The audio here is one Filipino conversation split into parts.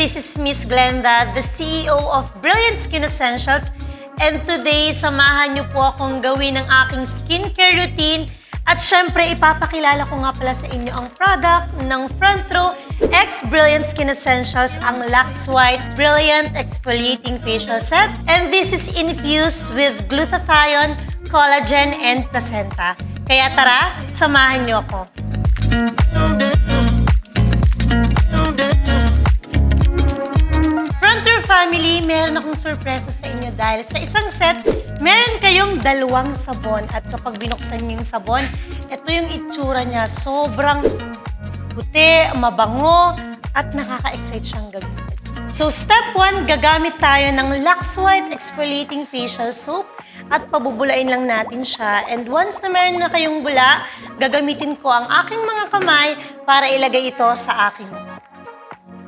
This is Miss Glenda, the CEO of Brilliant Skin Essentials. And today, samahan niyo po akong gawin ang aking skincare routine. At syempre, ipapakilala ko nga pala sa inyo ang product ng Front Row X Brilliant Skin Essentials, ang Lux White Brilliant Exfoliating Facial Set. And this is infused with glutathione, collagen, and placenta. Kaya tara, samahan niyo ako. Meron akong sorpresa sa inyo dahil sa isang set, meron kayong dalawang sabon at kapag binuksan niyo yung sabon, ito yung itsura niya. Sobrang puti, mabango, at nakaka-excite siyang gamitin. So step 1, gagamit tayo ng Lux White Exfoliating Facial Soap at pabubulain lang natin siya. And once na meron na kayong bula, gagamitin ko ang aking mga kamay para ilagay ito sa aking mukha.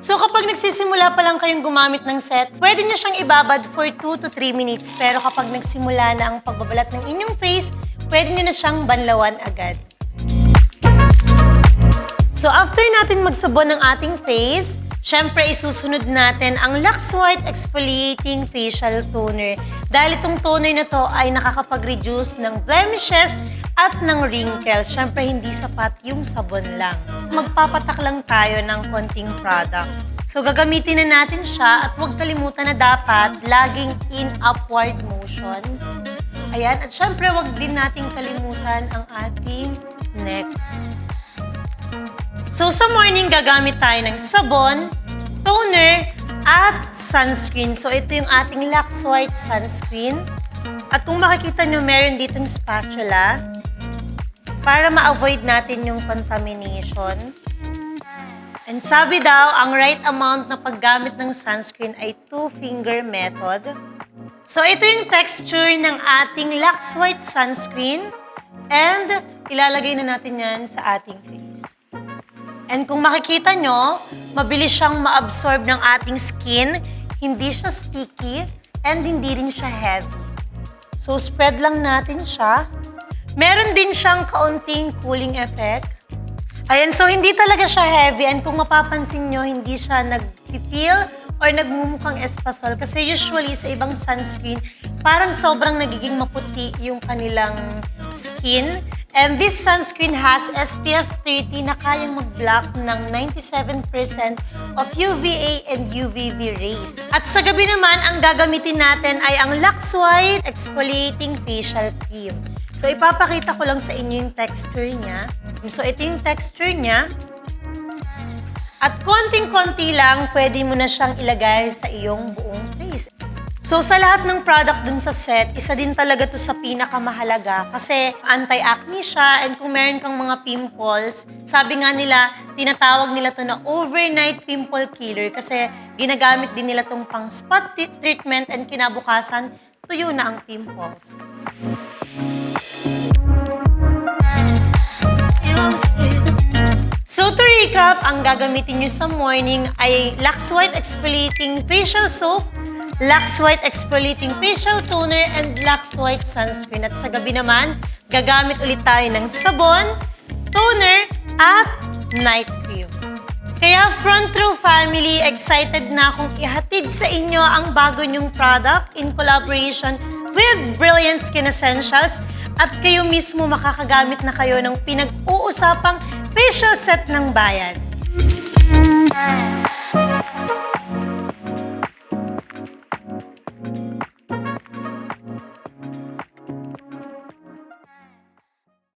So kapag nagsisimula pa lang kayong gumamit ng set, pwede nyo siyang ibabad for 2 to 3 minutes. Pero kapag nagsimula na ang pagbabalat ng inyong face, pwede nyo na siyang banlawan agad. So after natin magsabon ng ating face, syempre isusunod natin ang Lux White Exfoliating Facial Toner. Dahil itong toner na to ay nakakapag-reduce ng blemishes at ng wrinkles. Syempre hindi sapat yung sabon lang. Magpapatak lang tayo ng konting product. So gagamitin na natin siya at huwag kalimutan na dapat laging in upward motion. Ayan, at syempre huwag din nating kalimutan ang ating neck. So sa morning, gagamit tayo ng sabon, toner, sunscreen. So ito yung ating Lux White Sunscreen. At kung makikita nyo, meron ditong spatula para ma-avoid natin yung contamination. And sabi daw, ang right amount na paggamit ng sunscreen ay two-finger method. So ito yung texture ng ating Lux White Sunscreen. And ilalagay na natin yan sa ating face. And kung makikita nyo, mabilis siyang ma-absorb ng ating skin. Hindi siya sticky and hindi rin siya heavy. So spread lang natin siya. Meron din siyang kaunting cooling effect. Ayan, so hindi talaga siya heavy and kung mapapansin nyo, hindi siya nag-peel or nagmumukhang espasol kasi usually sa ibang sunscreen, parang sobrang nagiging maputi yung kanilang skin. And this sunscreen has SPF 30 na kayang mag-block ng 97% of UVA and UVB rays. At sa gabi naman, ang gagamitin natin ay ang Lux White Exfoliating Facial Cream. So ipapakita ko lang sa inyo yung texture niya. So ito yung texture niya. At konting-konti lang, pwede mo na siyang ilagay sa iyong buong face. So sa lahat ng product dun sa set, isa din talaga to sa pinakamahalaga kasi anti-acne siya and kung meron kang mga pimples, sabi nga nila, tinatawag nila to na overnight pimple killer kasi ginagamit din nila tong pang spot treatment and kinabukasan, tuyo na ang pimples. So to recap, ang gagamitin nyo sa morning ay Lux White Exfoliating Facial Soap, Lux White Exfoliating Facial Toner, and Lux White Sunscreen. At sa gabi naman, gagamit ulit tayo ng sabon, toner, at night cream. Kaya Front Row Family, excited na akong ihatid sa inyo ang bago nyong product in collaboration with Brilliant Skin Essentials at kayo mismo makakagamit na kayo ng pinag-uusapang facial set ng bayan.